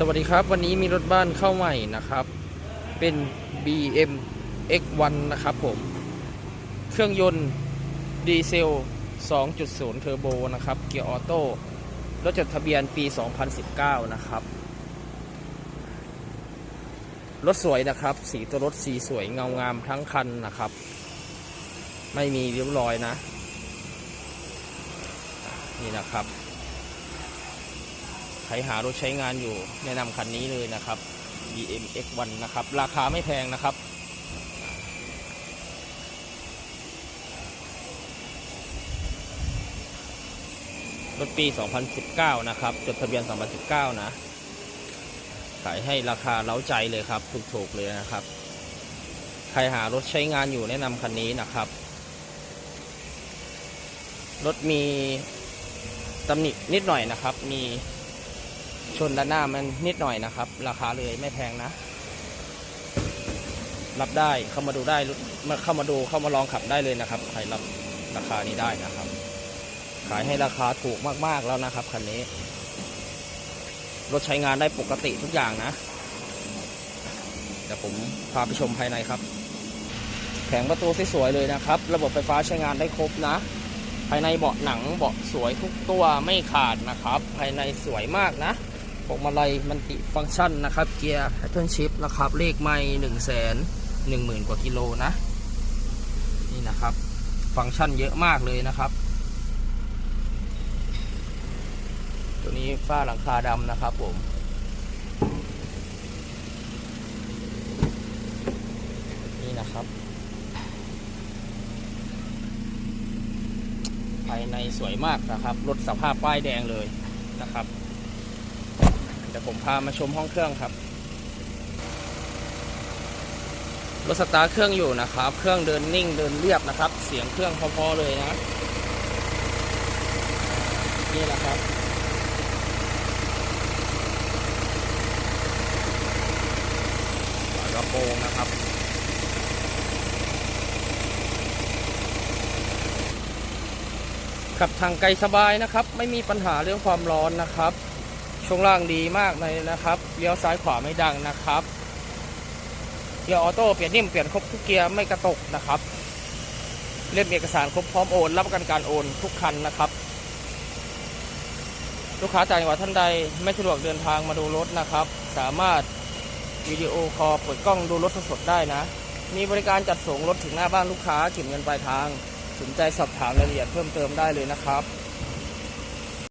สวัสดีครับ วันนี้มีรถบ้านเข้าใหม่นะครับ เป็น BM X1 นะครับผม เครื่องยนต์ดีเซล 2.0 เทอร์โบนะครับ เกียร์ออโต้รถจดทะเบียนปี 2019 นะครับ รถสวยนะครับ สีตัวรถสีสวยเงางามทั้งคันนะครับ ไม่มีริ้วรอยนะ นี่นะครับ ใครหารถใช้งานอยู่แนะนำคันนี้เลยนะครับ BM X1 นะครับ ราคาไม่แพงนะครับรถปี 2019 นะครับ จดทะเบียน 2019 นะ ขายให้ราคาเล้าใจเลยครับ ถูกๆ เลยนะครับ ใครหารถใช้งานอยู่แนะนำคันนี้นะครับ รถมีตำหนินิดหน่อยนะครับ มี ชนด้านหน้ามันนิดหน่อยนะครับ ราคาเลยไม่แพงนะ รับได้เข้ามาดูได้มาเข้ามาดูเข้ามาลองขับได้เลยนะครับ ใครรับราคานี้ได้นะครับ ขายให้ราคาถูกมากๆแล้วนะครับคันนี้ รถใช้งานได้ปกติทุกอย่างนะเดี๋ยวผมพาไปชมภายในครับแผงประตูสวยๆเลยนะครับ ระบบไฟฟ้าใช้งานได้ครบนะ ภายในเบาะหนังเบาะสวยทุกตัวไม่ขาดนะครับ ภายในสวยมากนะ พวงมาลัยมันติฟังก์ชันนะครับ เกียร์แพทเทิร์นชิพนะครับเลขไม่หนึ่งแสนหนึ่งหมื่นกว่ากิโลนะ นี่นะครับ ฟังก์ชันเยอะมากเลยนะครับ ตัวนี้ฝ้าหลังคาดำนะครับผมนี่นะครับ ภายในสวยมากนะครับ รถสภาพป้ายแดงเลยนะครับ เดี๋ยวผมพามาชมห้องเครื่องครับ รถสตาร์เครื่องอยู่นะครับ เครื่องเดินนิ่งเดินเรียบนะครับ เสียงเครื่องพอๆเลยนะ นี่แหละครับฝากระโปรงนะครับขับทางไกลสบายนะครับ ไม่มีปัญหาเรื่องความร้อนนะครับ ช่วงล่างดีมากเลยนะครับเลี้ยวซ้ายขวาไม่ดังนะครับเกียร์ออโต้เปลี่ยนนิ่มเปลี่ยนครบทุกเกียร์ไม่กระตกนะครับเล่มเอกสารครบพร้อมโอนรับประกันการโอนทุกคันนะครับลูกค้าต่างจังหวัดท่านใดไม่สะดวกเดินทางมาดูรถนะครับ สามารถวิดีโอคอลเปิดกล้องดูรถสดๆได้นะ มีบริการจัดส่งรถถึงหน้าบ้านลูกค้าเก็บเงินปลายทางสนใจสอบถามรายละเอียดเพิ่มเติมได้เลยนะครับ